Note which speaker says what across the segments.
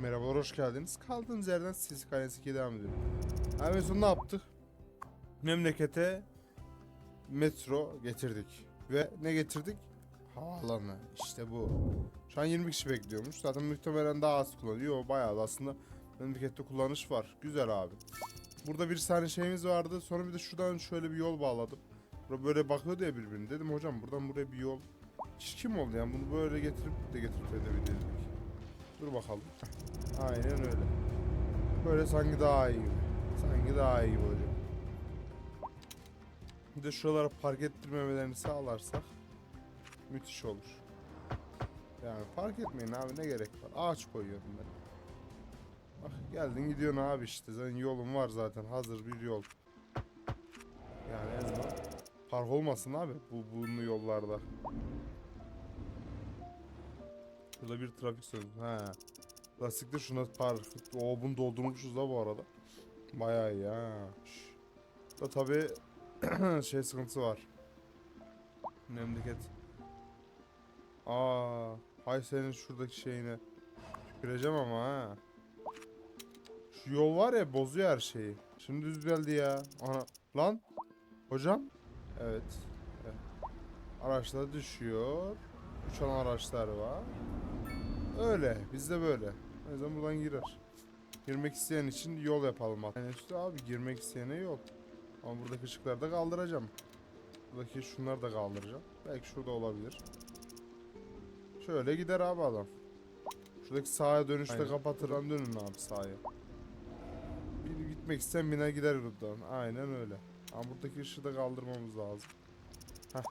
Speaker 1: Merhabalar hoş geldiniz. Kaldığımız yerden Sisi Kalesi 2'ye devam ediyorum. Abi en son ne yaptık? Memlekete metro getirdik. Ve ne getirdik? Havaalanı. İşte bu. Şu an 20 kişi bekliyormuş. Zaten muhtemelen daha az kullanıyor. Bayağı da aslında memlekette kullanış var. Güzel abi. Burada bir tane şeyimiz vardı. Sonra bir de şuradan şöyle bir yol bağladım. Böyle bakıyordu ya birbirine. Dedim hocam buradan buraya bir yol. Kim oldu yani bunu böyle getirip de getirip edebilirdik. Dur bakalım. Aynen öyle. Böyle sanki daha iyi. Sanki daha iyi hocam. Bir de şuralara park ettirmemelerini sağlarsak müthiş olur. Yani park etmeyin abi ne gerek var. Ağaç koyuyorum ben. Bak geldin gidiyorsun abi işte. Senin yolun var zaten. Hazır bir yol. Yani en azından park olmasın abi bu bunlu yollarda. Burada bir trafik sözü. He. Lastikte şuna park. O bunu doldurmuşuz da bu arada. Bayağı iyi ha. Da tabi şey sıkıntısı var. Memleket. Aa, hay senin şuradaki şeyine. Tüküreceğim ama ha. Şu yol var ya bozuyor her şeyi. Şimdi düz geldi ya. Ana. Lan. Hocam. Evet. evet. Araçlar düşüyor. Uçan araçlar var. Öyle. Bizde böyle. O yüzden buradan girer. Girmek isteyen için yol yapalım. Yani üstü abi girmek isteyene yol. Ama buradaki ışıkları da kaldıracağım. Buradaki şunları da kaldıracağım. Belki şurada olabilir. Şöyle gider abi adam. Şuradaki sağa dönüşte
Speaker 2: Aynen.
Speaker 1: kapatırdan dönün abi sağa. Bir gitmek isteyen biner gider buradan. Aynen öyle. Ama buradaki ışığı da kaldırmamız lazım. Heh.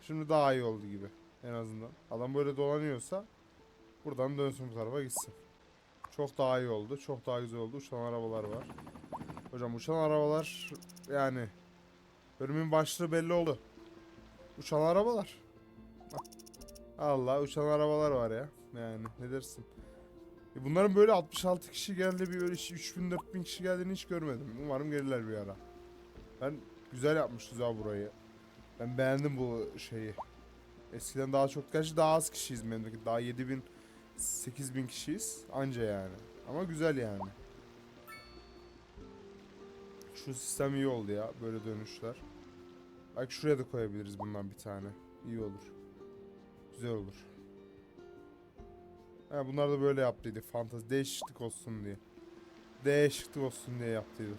Speaker 1: Şimdi daha iyi oldu gibi. En azından. Adam böyle dolanıyorsa buradan dönsün bu tarafa gitsin. Çok daha iyi oldu. Çok daha güzel oldu. Uçan arabalar var. Hocam uçan arabalar yani bölümün başlığı belli oldu. Uçan arabalar. Allah uçan arabalar var ya. Yani ne dersin? E bunların böyle 66 kişi geldi bir öyle 3000 4000 kişi geldiğini hiç görmedim. Umarım gelirler bir ara. Ben güzel yapmışız ya burayı. Ben beğendim bu şeyi. Eskiden daha çok gerçi daha az kişiyiz memleket. Daha 7000 8000 kişiyiz anca yani. Ama güzel yani. Şu sistem iyi oldu ya böyle dönüşler. Belki şuraya da koyabiliriz bundan bir tane. İyi olur. Güzel olur. Ha, bunlar da böyle yaptıydı. Fantazi değişiklik olsun diye. Değişiklik olsun diye yaptıydı.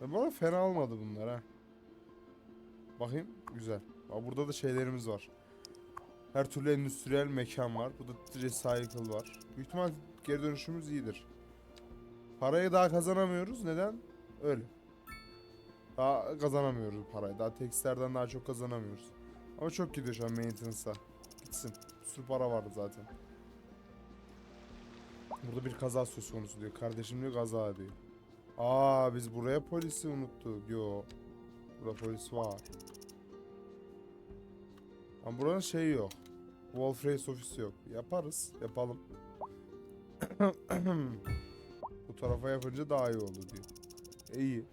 Speaker 1: Ya arada fena olmadı bunlar ha. Bakayım güzel. Bak burada da şeylerimiz var. Her türlü endüstriyel mekan var. Burada recycle var. Büyük ihtimal geri dönüşümüz iyidir. Parayı daha kazanamıyoruz. Neden? Öyle. Daha kazanamıyoruz bu parayı. Daha tekstillerden daha çok kazanamıyoruz. Ama çok gidiyor şu an maintenance'a. Gitsin. Bir sürü para vardı zaten. Burada bir kaza söz konusu diyor. Kardeşim diyor kaza diyor. Aa biz buraya polisi unuttuk. Yo. Burada polis var. Ama buranın şeyi yok. Wolf Race ofisi yok. Yaparız. Yapalım. Bu tarafa yapınca daha iyi oldu diyor. E, iyi.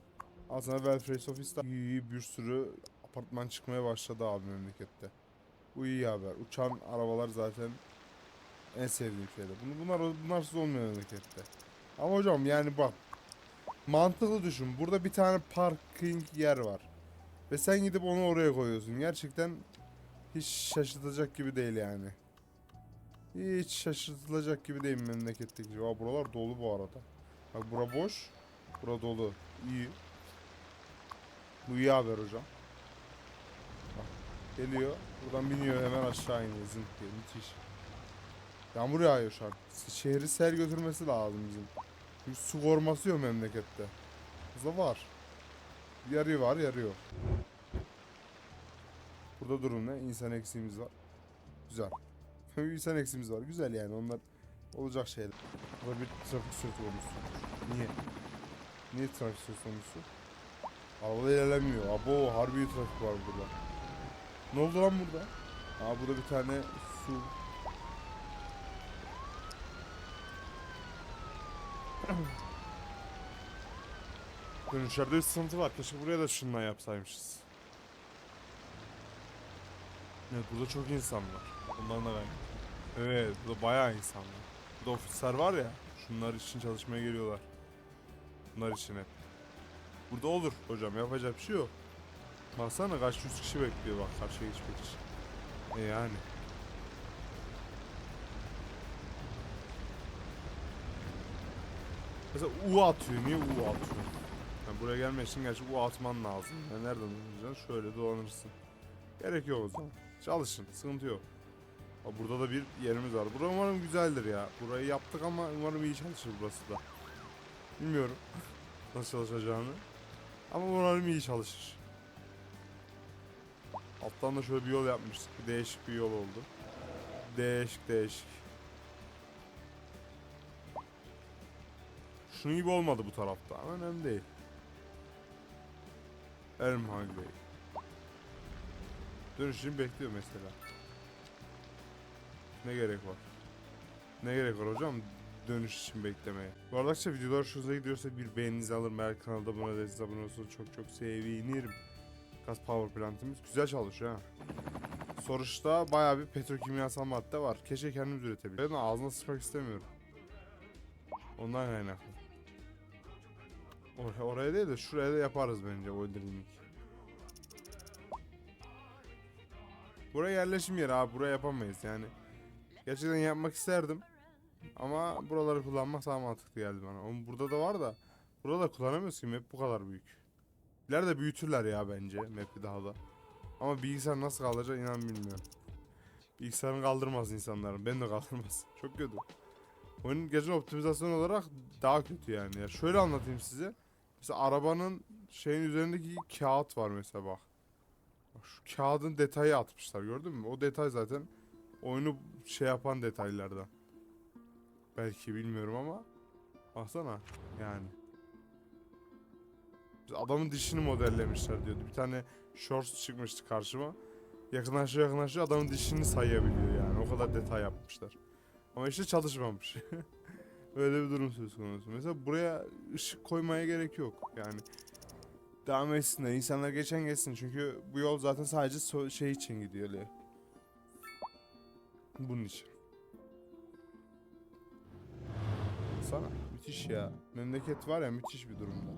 Speaker 1: Aslında Wolf Race ofis de iyi, iyi bir sürü apartman çıkmaya başladı abi memlekette. Bu iyi haber. Uçan arabalar zaten en sevdiğim şeyler. Bunu, bunlar, bunlarsız olmuyor memlekette. Ama hocam yani bak. Mantıklı düşün. Burada bir tane parking yer var. Ve sen gidip onu oraya koyuyorsun. Gerçekten hiç şaşırtacak gibi değil yani. Hiç şaşırtılacak gibi değil memleketteki. gibi. Aa, buralar dolu bu arada. Bak bura boş. Bura dolu. İyi. Bu iyi haber hocam. Bak, geliyor. Buradan biniyor hemen aşağı iniyor. Zınk diye. Müthiş. Yağmur yağıyor şu an. Şehri sel götürmesi lazım bizim. Çünkü su koruması yok memlekette. Burada var. Yarı var yarı yok. Burada durum ne? İnsan eksiğimiz var. Güzel. İnsan eksiğimiz var. Güzel yani onlar olacak şeyler. Burada bir trafik söz konusu. Niye? Niye trafik söz konusu? Araba ilerlemiyor. Abo harbi trafik var burada. Ne oldu lan burada? Aa burada bir tane su. Dönüşlerde bir sıkıntı var. Keşke buraya da şundan yapsaymışız. Evet burada çok insan var. Ondan da ben. Evet, bu da bayağı insan var. Burada ofisler var ya, şunlar için çalışmaya geliyorlar. Bunlar için hep. Burada olur hocam, yapacak bir şey yok. Baksana kaç yüz kişi bekliyor bak karşıya geçmek için. E yani. Mesela U atıyor. Niye U atıyor? Buraya gelmek için gerçi U atman lazım. Yani nereden bulacaksın? Şöyle dolanırsın. Gerek yok o zaman. Çalışın. Sıkıntı yok. Ha, burada da bir yerimiz var. Burası umarım güzeldir ya. Burayı yaptık ama umarım iyi çalışır burası da. Bilmiyorum nasıl çalışacağını. Ama umarım iyi çalışır. Alttan da şöyle bir yol yapmıştık. Değişik bir yol oldu. Değişik değişik. Şunun gibi olmadı bu tarafta ama önemli değil. Elmhal Bey. Dönüşünü bekliyor mesela. Ne gerek var? Ne gerek var hocam dönüş için beklemeye? Bu arada arkadaşlar videolar hoşunuza gidiyorsa bir beğeninizi alırım. Eğer kanalda bana destek abone olursanız çok çok sevinirim. Gaz power plantimiz güzel çalışıyor ha. Soruşta bayağı bir petrokimyasal madde var. Keşke kendimiz üretebiliriz. Ben ağzına sıçmak istemiyorum. Ondan kaynaklı. Oraya, oraya değil de şuraya da yaparız bence o derinlik. Buraya yerleşim yeri abi buraya yapamayız yani. Gerçekten yapmak isterdim. Ama buraları kullanmak daha mantıklı geldi bana. Ama burada da var da. Burada da kullanamıyoruz ki map bu kadar büyük. İleride büyütürler ya bence map'i daha da. Ama bilgisayar nasıl kaldıracak inan bilmiyorum. Bilgisayarın kaldırmaz insanların. Ben de kaldırmaz. Çok kötü. Oyunun gece optimizasyon olarak daha kötü yani. Ya şöyle anlatayım size. Mesela arabanın şeyin üzerindeki kağıt var mesela bak. Bak Şu kağıdın detayı atmışlar gördün mü? O detay zaten oyunu şey yapan detaylardan. Belki bilmiyorum ama baksana yani. Adamın dişini modellemişler diyordu. Bir tane shorts çıkmıştı karşıma. Yakınlaşıyor yakınlaşıyor adamın dişini sayabiliyor yani. O kadar detay yapmışlar. Ama işte çalışmamış. Öyle bir durum söz konusu. Mesela buraya ışık koymaya gerek yok. Yani devam etsinler. İnsanlar geçen geçsin. Çünkü bu yol zaten sadece so- şey için gidiyor öyle. Bunun için. Sana müthiş ya. Memleket var ya müthiş bir durumda.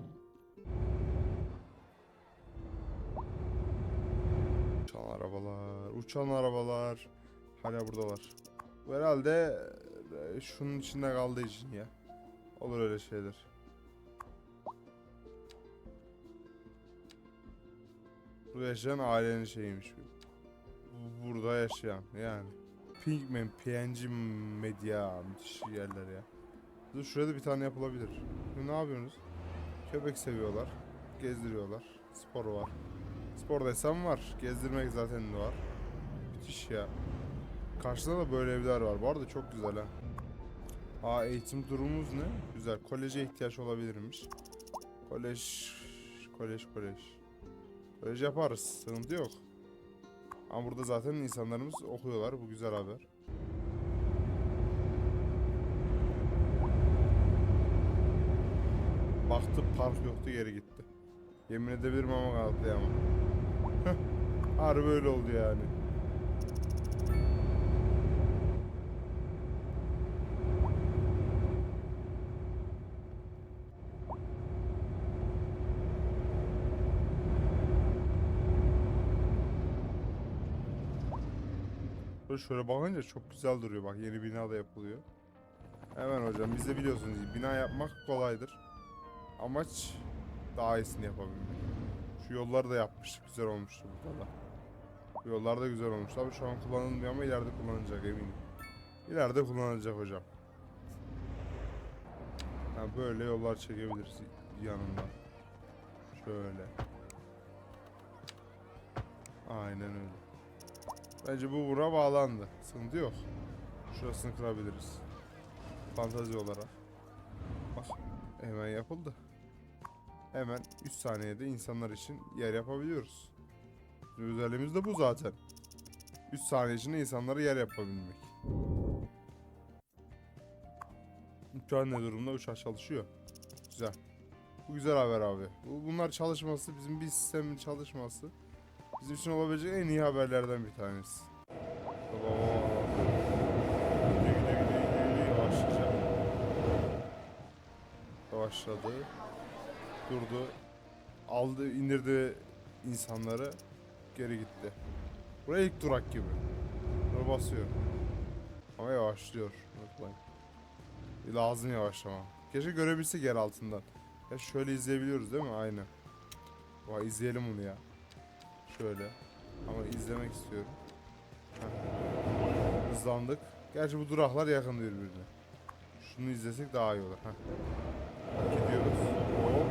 Speaker 1: Uçan arabalar, uçan arabalar. Hala buradalar. Bu herhalde şunun içinde kaldığı için ya. Olur öyle şeyler. Burada yaşayan ailenin şeyiymiş bu. Bu- Burada yaşayan yani. Pinkman, PNG Media müthiş yerler ya. Dur şurada bir tane yapılabilir. Ne yapıyorsunuz? Köpek seviyorlar. Gezdiriyorlar. Spor var. Spor desem var. Gezdirmek zaten var. Müthiş ya. Karşıda da böyle evler var. Bu arada çok güzel ha. Aa eğitim durumumuz ne? Güzel. Koleje ihtiyaç olabilirmiş. Kolej... Kolej, kolej. Kolej yaparız. Sıkıntı yok. Ama burada zaten insanlarımız okuyorlar. Bu güzel haber. Baktı park yoktu geri gitti. Yemin edebilirim ama kanıtlayamam. Harbi öyle oldu yani. Şöyle bakınca çok güzel duruyor bak yeni bina da yapılıyor. Hemen hocam biz de biliyorsunuz bina yapmak kolaydır. Amaç daha iyisini yapabilmek. Şu yolları da yapmıştık güzel olmuştu burada da. Bu yollar da güzel olmuş. Tabii şu an kullanılmıyor ama ileride kullanılacak eminim. İleride kullanılacak hocam. Ha, böyle yollar çekebiliriz yanından. Şöyle. Aynen öyle. Bence bu bura bağlandı. Sıkıntı yok. Şurasını kırabiliriz. Fantazi olarak. Bak hemen yapıldı. Hemen 3 saniyede insanlar için yer yapabiliyoruz. Bizim özelliğimiz de bu zaten. 3 saniye içinde insanlara yer yapabilmek. Uçağın ne durumda? Uçak çalışıyor. Güzel. Bu güzel haber abi. Bu- Bunlar çalışması, bizim bir sistemin çalışması Bizim için olabilecek en iyi haberlerden bir tanesi. Gidiyor gidiyor gidiyor gidiyor yavaşça. Yavaşladı. Durdu. Aldı indirdi insanları. Geri gitti. Buraya ilk durak gibi. Bunu basıyor. Ama yavaşlıyor. Lazım yavaşlama. Keşke görebilsek yer altından. Ya şöyle izleyebiliyoruz değil mi? Aynen. Vay izleyelim bunu ya. Şöyle. Ama izlemek istiyorum. Heh. Hızlandık. Gerçi bu duraklar yakın birbirine. Şunu izlesek daha iyi olur. Heh. Gidiyoruz. Hop.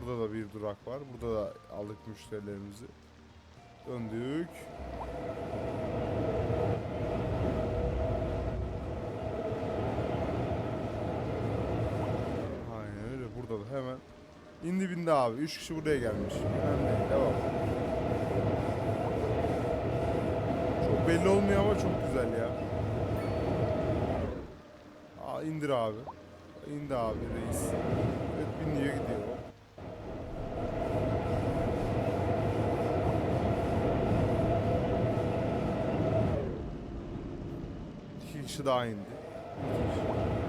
Speaker 1: Burada da bir durak var. Burada da aldık müşterilerimizi. Döndük. Aynen öyle. Burada da hemen. İndi bindi abi. Üç kişi buraya gelmiş. Önemli. Devam. Çok belli olmuyor ama çok güzel ya. Aa indir abi. İndi abi reis. Evet biniyor gidiyor. İki kişi daha indi. İki kişi.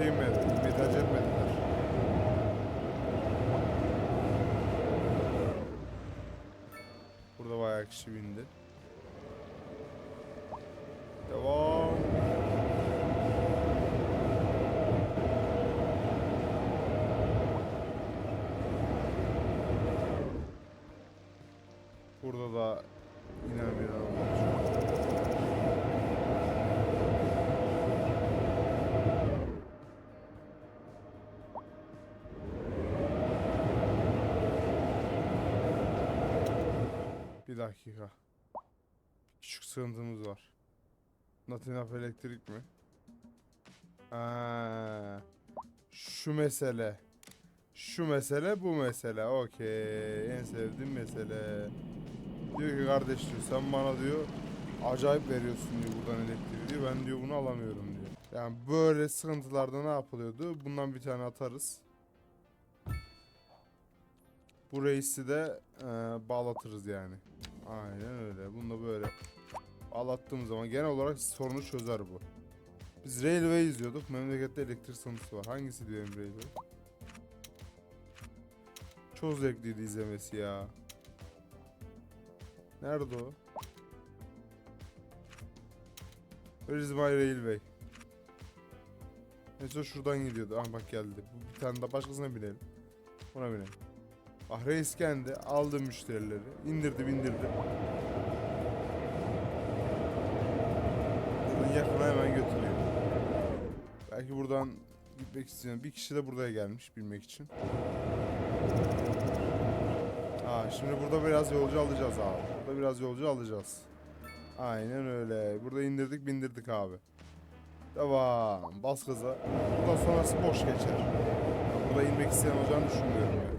Speaker 1: İnmedi. İnmeyi tercih etmediler. Burada bayağı kişi bindi. Devam. Burada da dakika. Küçük sıkıntımız var. Not enough elektrik mi? Ha, şu mesele. Şu mesele bu mesele. Okey. En sevdiğim mesele. Diyor ki kardeş diyor sen bana diyor acayip veriyorsun diyor buradan elektriği diyor. Ben diyor bunu alamıyorum diyor. Yani böyle sıkıntılarda ne yapılıyordu? Bundan bir tane atarız. Bu reisi de e, bağlatırız yani. Aynen öyle. Bunu da böyle bağlattığım zaman genel olarak sorunu çözer bu. Biz Railway izliyorduk. Memlekette elektrik sıkıntısı var. Hangisi diyor Emre Railway? Çok zevkliydi izlemesi ya. Nerede o? Where is my railway? Son şuradan gidiyordu. Ah bak geldi. Bu bir tane daha başkasına binelim. Ona binelim. Ah reis geldi. Aldı müşterileri. indirdi bindirdi. Buradan yakına hemen götürüyor. Belki buradan gitmek isteyen bir kişi de buraya gelmiş bilmek için. Ha şimdi burada biraz yolcu alacağız abi. Burada biraz yolcu alacağız. Aynen öyle. Burada indirdik bindirdik abi. Devam. Bas gaza. Buradan sonrası boş geçer. Burada inmek isteyen olacağını düşünmüyorum yani.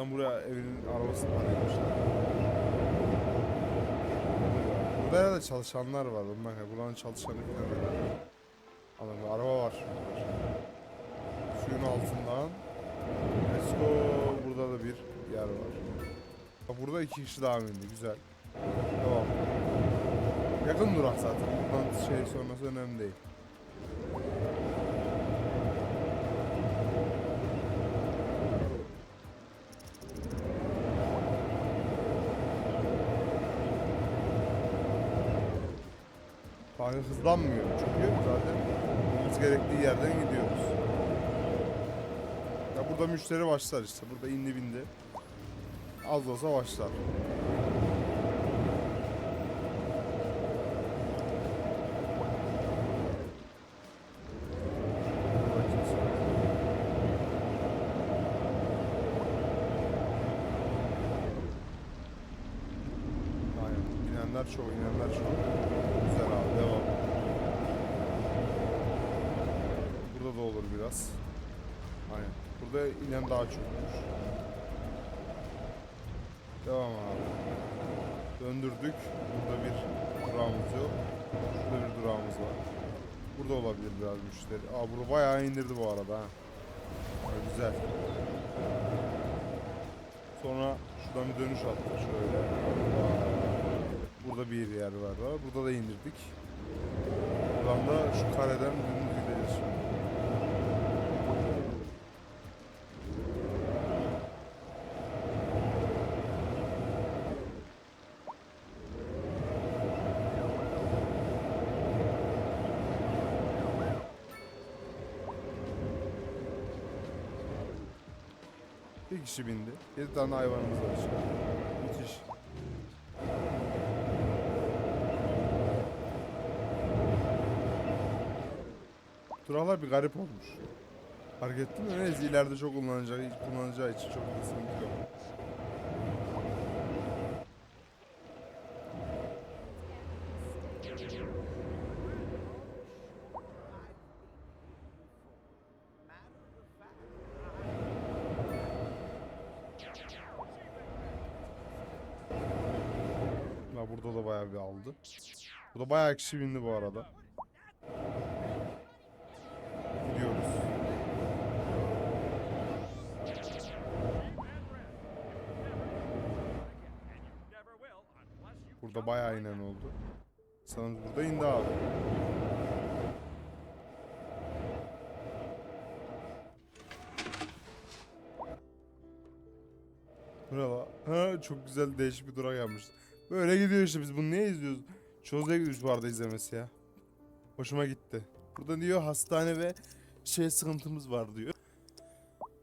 Speaker 1: Adam buraya evinin arabasını paraymışlar. Burada herhalde çalışanlar var. Ya. Buranın çalışanı falan var. Adam araba var. Suyun altından. Let's go. Burada da bir yer var. Bak burada iki kişi daha indi. Güzel. Devam. Yakın durak zaten. Buradan şey sonrası önemli değil. Fazla hızlanmıyor çünkü zaten olması gerektiği yerden gidiyoruz. Ya burada müşteri başlar işte. Burada indi bindi. Az olsa başlar. Burada kimse yok. Aynen. İnenler çok, inenler çok. Güzel abi, devam. Burada da olur biraz. Aynen. Burada inen daha çokmuş. Devam abi. Döndürdük. Burada bir durağımız yok. Şurada bir durağımız var. Burada olabilir biraz müşteri. Aa burada bayağı indirdi bu arada ha. Güzel. Sonra şuradan bir dönüş attık şöyle. Burada bir yer var. Burada da indirdik. Buradan da şu kareden Bir kişi bindi. 7 tane hayvanımız var içeride. Müthiş. Duralar bir garip olmuş. Fark ettin mi? Neyse ileride çok kullanacağı, kullanacağı için çok sıkıntı yok. Ha, burada da bayağı bir aldı. Burada bayağı kişi bindi bu arada. Gidiyoruz. Burada bayağı inen oldu. Sanırım burada indi abi. Bravo. Ha çok güzel değişik bir durak yapmış. Böyle gidiyor işte biz bunu niye izliyoruz? Gidiyoruz bu arada izlemesi ya. Hoşuma gitti. Burada diyor hastane ve şey sıkıntımız var diyor.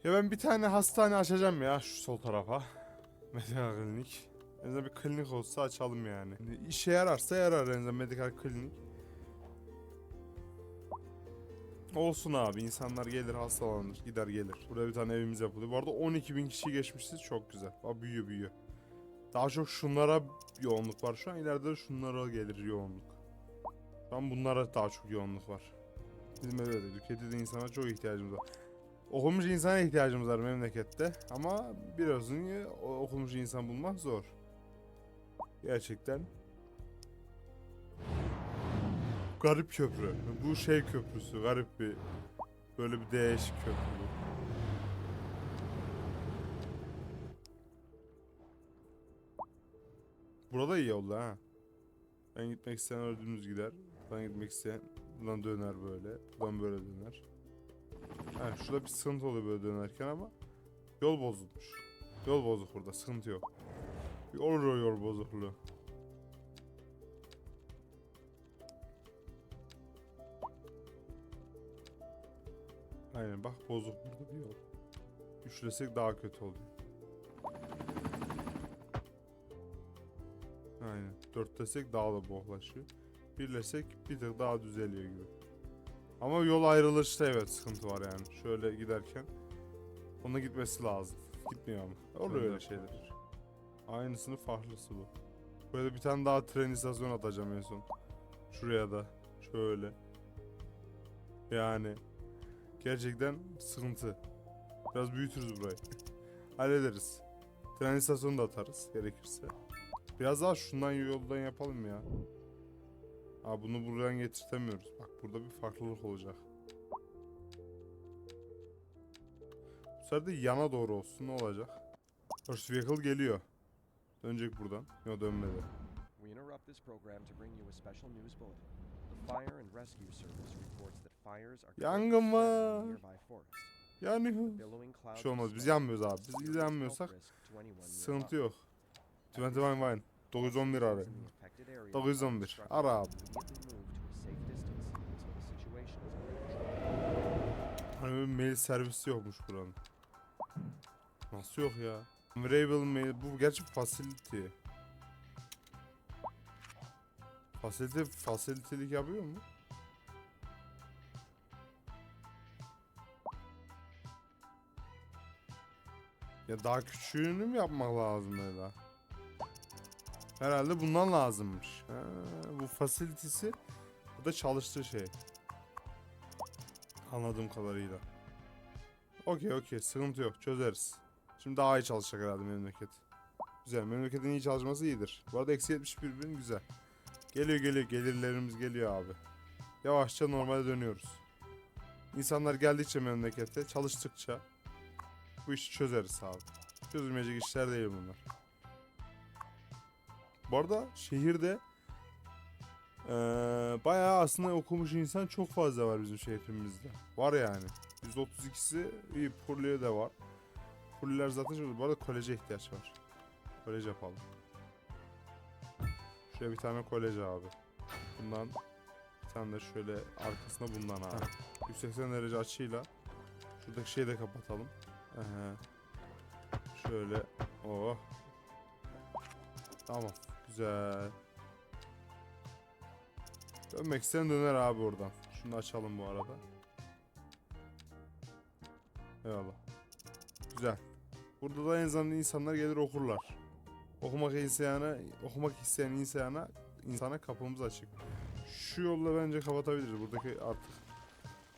Speaker 1: Ya ben bir tane hastane açacağım ya şu sol tarafa. Medikal klinik. En azından bir klinik olsa açalım yani. İşe yararsa yarar en azından medikal klinik. Olsun abi insanlar gelir hastalanır gider gelir. Burada bir tane evimiz yapılıyor. Bu arada 12 bin kişi geçmişiz çok güzel. Aa, büyüyor büyüyor. Daha çok şunlara yoğunluk var şu an ileride de şunlara gelir yoğunluk. Şu an bunlara daha çok yoğunluk var. Bizim öyle de Türkiye'de de insana çok ihtiyacımız var. Okumuş insana ihtiyacımız var memlekette. Ama ki o okumuş insan bulmak zor. Gerçekten. Garip köprü. Bu şey köprüsü. Garip bir böyle bir değişik köprü. Burada iyi oldu ha. Ben gitmek isteyen öyle dümdüz gider. Ben gitmek isteyen buradan döner böyle. Buradan böyle döner. Ha, şurada bir sıkıntı oluyor böyle dönerken ama yol bozulmuş. Yol bozuk burada sıkıntı yok. Bir olur o yol bozukluğu. Aynen bak bozuk burada bir yol. Üçlesek daha kötü oluyor. Aynen. Dörtlesek daha da bohlaşıyor. Birlesek bir tık daha düzeliyor gibi. Ama yol ayrılışta evet sıkıntı var yani. Şöyle giderken ona gitmesi lazım. Gitmiyor ama. Oluyor öyle şeyler. Aynısını farklısı bu. Böyle bir tane daha tren istasyonu atacağım en son. Şuraya da. Şöyle. Yani. Gerçekten sıkıntı. Biraz büyütürüz burayı. Hallederiz. Tren istasyonu da atarız gerekirse. Biraz daha şundan yoldan yapalım ya. Aa bunu buradan getirtemiyoruz. Bak burada bir farklılık olacak. Bu sefer de yana doğru olsun ne olacak? First vehicle geliyor. Dönecek buradan. Yok dönmedi.
Speaker 2: We interrupt this program to bring you a special news bulletin. The Fire and Rescue Service reports that fires are
Speaker 1: Yangın var. Yani
Speaker 2: clouds
Speaker 1: şey olmaz. Biz yanmıyoruz abi. Biz yanmıyorsak sıkıntı yok. 21 Vine. 911 arı.
Speaker 2: In the affected area are
Speaker 1: 911.
Speaker 2: instructed
Speaker 1: Ara abi. Hani böyle mail servisi yokmuş buranın. Nasıl yok ya? Variable mail bu gerçi facility. Facility facility'lik yapıyor mu? Ya daha küçüğünü mü yapmak lazım ya Herhalde bundan lazımmış. Ha, bu facility'si bu da çalıştığı şey. Anladığım kadarıyla. Okey okey sıkıntı yok çözeriz. Şimdi daha iyi çalışacak herhalde memleket. Güzel memleketin iyi çalışması iyidir. Bu arada eksi 71 bin güzel. Geliyor geliyor gelirlerimiz geliyor abi. yavaşça normale dönüyoruz. İnsanlar geldikçe memlekete, çalıştıkça bu işi çözeriz abi. Çözülmeyecek işler değil bunlar. Bu arada şehirde eee bayağı aslında okumuş insan çok fazla var bizim şehrimizde. Var yani. %32'si iyi Purli'ye de var. Purliler zaten çok... Bu arada koleje ihtiyaç var. Kolej yapalım. Şuraya bir tane kolej abi. Bundan bir tane de şöyle arkasına bundan abi. 180 derece açıyla şuradaki şeyi de kapatalım. Ehe. Şöyle. Oh. Tamam. Güzel. Dönmek isteyen döner abi oradan. Şunu açalım bu arada. Eyvallah. Güzel. Burada da en azından insanlar gelir okurlar. Okumak isteyene, okumak isteyen insana, insana kapımız açık. Şu yolla bence kapatabiliriz. Buradaki artık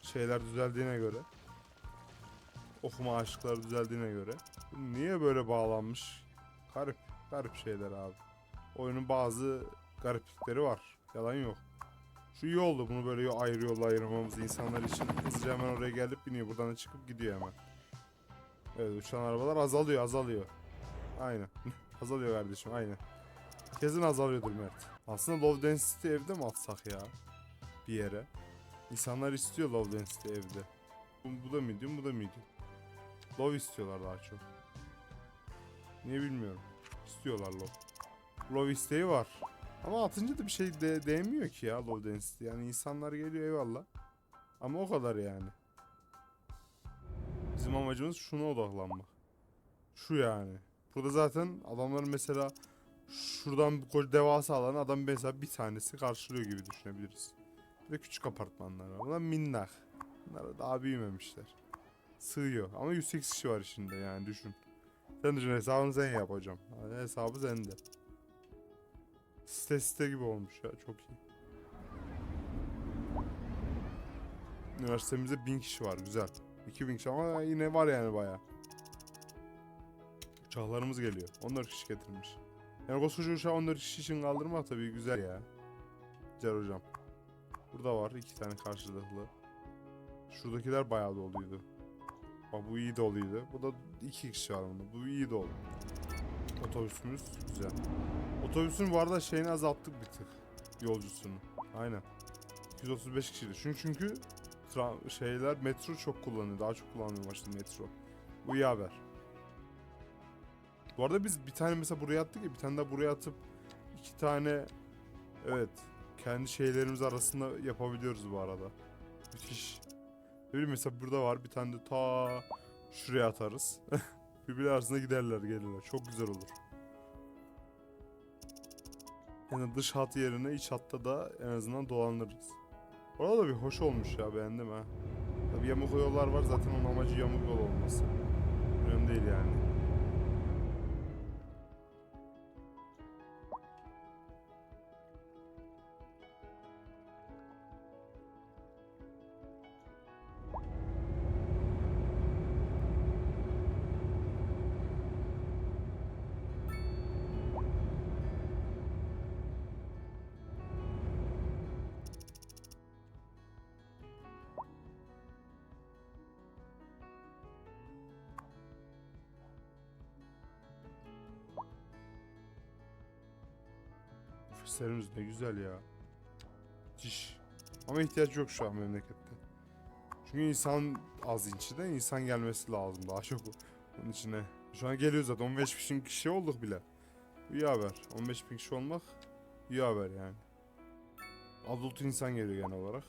Speaker 1: şeyler düzeldiğine göre. Okuma aşıkları düzeldiğine göre. Niye böyle bağlanmış? Garip, garip şeyler abi. Oyunun bazı gariplikleri var. Yalan yok. Şu iyi oldu bunu böyle ayrı yolla ayırmamız insanlar için. Hızlıca hemen oraya gelip biniyor. Buradan da çıkıp gidiyor hemen. Evet uçan arabalar azalıyor azalıyor. Aynen. azalıyor kardeşim aynen. Kesin azalıyordur Mert. Aslında low density evde mi atsak ya? Bir yere. İnsanlar istiyor low density evde. Bu, bu da medium bu da medium. Low istiyorlar daha çok. Niye bilmiyorum. İstiyorlar low. Low isteği var. Ama atınca da bir şey de değmiyor ki ya low density. Yani insanlar geliyor eyvallah. Ama o kadar yani. Bizim amacımız şuna odaklanmak. Şu yani. Burada zaten adamların mesela şuradan bu koca devasa alan adam mesela bir tanesi karşılıyor gibi düşünebiliriz. Bir de küçük apartmanlar var. Bunlar minnak. Bunlar daha büyümemişler. Sığıyor. Ama 108 kişi var içinde yani düşün. Sen düşün hesabını sen yap hocam. Hesabı sende. Site site gibi olmuş ya çok iyi. Üniversitemizde 1000 kişi var güzel. 2000 kişi ama yine var yani baya. Uçaklarımız geliyor. 14 kişi getirmiş. Yani koskoca uçağı 14 kişi için kaldırmak tabii güzel ya. Güzel hocam. Burada var iki tane karşılıklı. Şuradakiler bayağı doluydu. Bak bu iyi doluydu. Bu da iki kişi var bunda. Bu iyi dolu. Otobüsümüz güzel. Otobüsün bu arada şeyini azalttık bir tık. Yolcusunu. Aynen. 235 kişiydi. Çünkü çünkü şeyler metro çok kullanıyor. Daha çok kullanmaya başladı metro. Bu iyi haber. Bu arada biz bir tane mesela buraya attık ya bir tane daha buraya atıp iki tane evet kendi şeylerimiz arasında yapabiliyoruz bu arada. Müthiş. Ne bileyim mesela burada var bir tane de ta şuraya atarız. Birbirleri arasında giderler gelirler. Çok güzel olur. Yani dış hat yerine iç hatta da en azından dolanırız. Orada da bir hoş olmuş ya beğendim ha. Tabi yamuk yollar var zaten onun amacı yamuk yol olması. Önemli değil yani. Ofislerimiz ne güzel ya. Müthiş. Ama ihtiyaç yok şu an memlekette. Çünkü insan az içinde insan gelmesi lazım daha çok onun içine. Şu an geliyor zaten 15 bin kişi olduk bile. İyi haber. 15 bin kişi olmak iyi haber yani. Adult insan geliyor genel olarak.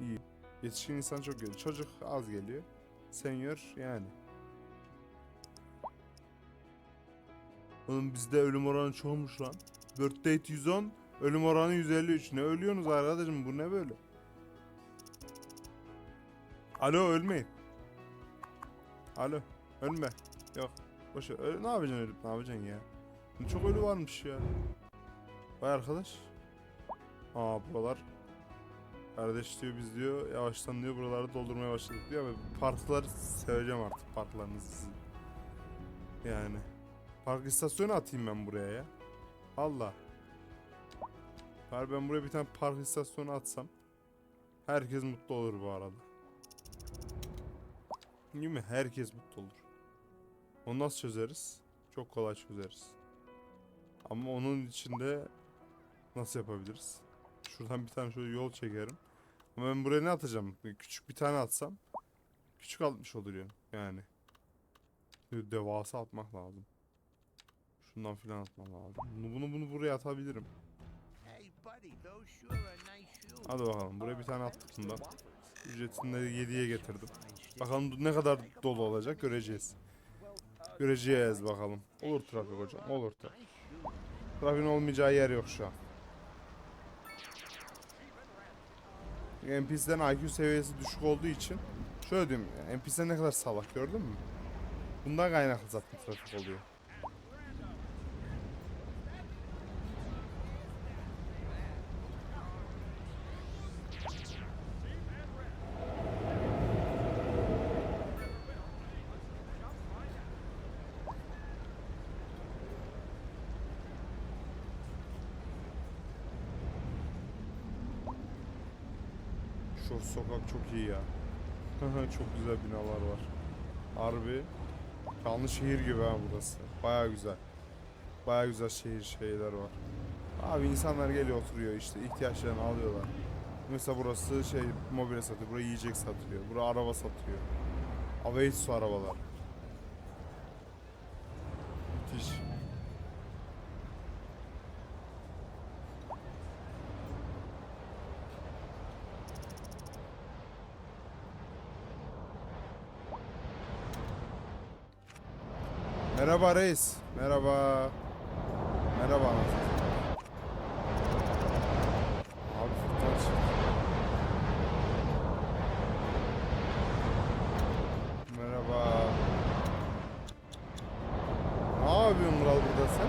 Speaker 1: İyi. Yetişkin insan çok geliyor. Çocuk az geliyor. Senior yani. Oğlum bizde ölüm oranı çoğumuş lan. Birth date 110, ölüm oranı 153. Ne ölüyorsunuz arkadaşım bu ne böyle? Alo ölmeyin. Alo ölme. Yok. Boş. Öl- ne yapacaksın ölüp ne yapacaksın ya? Çok ölü varmış ya. Vay arkadaş. Aa buralar. Kardeş diyor biz diyor yavaştan diyor buraları doldurmaya başladık diyor ama parkları seveceğim artık parklarınızı. Yani. Park istasyonu atayım ben buraya ya. Allah. Bari ben buraya bir tane park istasyonu atsam. Herkes mutlu olur bu arada. Değil mi? Herkes mutlu olur. Onu nasıl çözeriz? Çok kolay çözeriz. Ama onun içinde nasıl yapabiliriz? Şuradan bir tane şöyle yol çekerim. Ama ben buraya ne atacağım? Küçük bir tane atsam küçük atmış oluyorum yani. Böyle devasa atmak lazım. Şundan filan atmam lazım. Bunu bunu, bunu buraya atabilirim. Hadi bakalım buraya bir tane attık bundan. Ücretini de 7'ye getirdim. Bakalım ne kadar dolu olacak göreceğiz. Göreceğiz bakalım. Olur trafik hocam olur trafik. Trafiğin olmayacağı yer yok şu an. NPC'den IQ seviyesi düşük olduğu için şöyle diyeyim NPC ne kadar salak gördün mü? Bundan kaynaklı zaten trafik oluyor. Şu sokak çok iyi ya. çok güzel binalar var. Harbi kanlı şehir gibi ha burası. Baya güzel. Baya güzel şehir şeyler var. Abi insanlar geliyor oturuyor işte ihtiyaçlarını alıyorlar. Mesela burası şey mobilya satıyor, buraya yiyecek satıyor, buraya araba satıyor. Aveitsu arabalar. Merhaba reis. Merhaba. Merhaba anasını. Abi fırtına çıktı. Merhaba. Ne yapıyorsun Mural burada sen?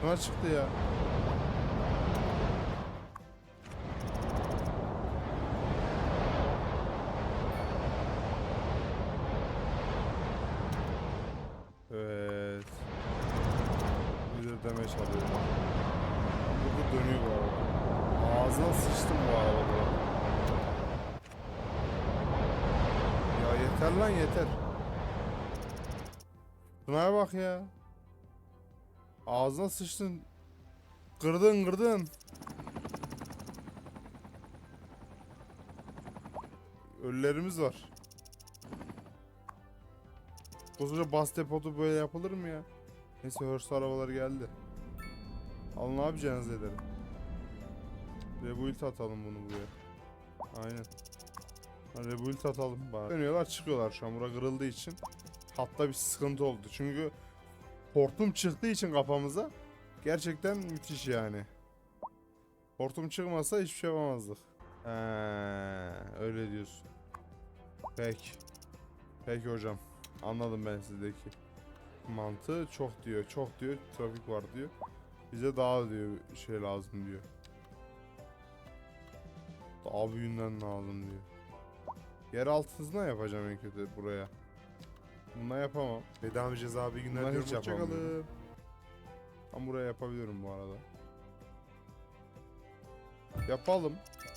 Speaker 1: Fırtına çıktı ya. Bak ya. Ağzına sıçtın. Kırdın kırdın. Ölülerimiz var. Koskoca bas depotu böyle yapılır mı ya? Neyse hırsız arabalar geldi. Alın abi cenazelerim. Rebuild atalım bunu buraya. Aynen. Rebuild atalım bari. Dönüyorlar çıkıyorlar şu an. Bura kırıldığı için. Hatta bir sıkıntı oldu. Çünkü hortum çıktığı için kafamıza gerçekten müthiş yani. Hortum çıkmasa hiçbir şey yapamazdık. He, öyle diyorsun. Peki. Peki hocam. Anladım ben sizdeki mantığı. Çok diyor, çok diyor. Trafik var diyor. Bize daha diyor şey lazım diyor. Daha büyüğünden lazım diyor. Yer altısına yapacağım en kötü buraya. Buna yapamam.
Speaker 3: Bedava ceza bir günler
Speaker 1: Bundan
Speaker 3: diyorum
Speaker 1: hiç
Speaker 3: hoşçakalın.
Speaker 1: Ama buraya yapabilirim bu arada. Yapalım.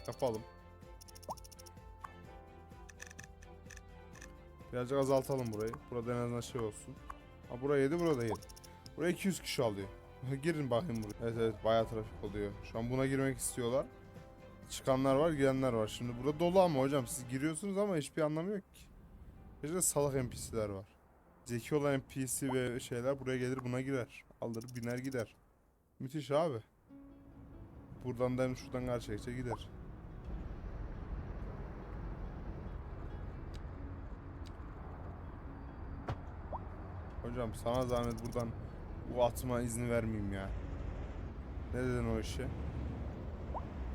Speaker 1: Yapalım. Birazcık azaltalım burayı. Burada en azından şey olsun. Ha buraya 7 burada 7. Buraya 200 kişi alıyor. Girin bakayım buraya. Evet evet bayağı trafik oluyor. Şu an buna girmek istiyorlar. Çıkanlar var girenler var. Şimdi burada dolu ama hocam siz giriyorsunuz ama hiçbir anlamı yok ki. İşte salak NPC'ler var. Zeki olan NPC ve şeyler buraya gelir buna girer. Alır biner gider. Müthiş abi. Buradan da şuradan karşı geçe gider. Hocam sana zahmet buradan bu atma izni vermeyeyim ya. Ne dedin o işe?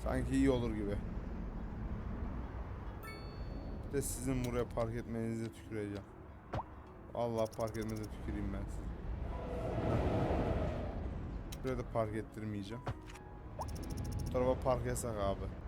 Speaker 1: Sanki iyi olur gibi. De sizin buraya park etmenize tüküreceğim. Allah park etmenize tüküreyim ben sizi. Buraya da park ettirmeyeceğim. Bu tarafa park yasak abi.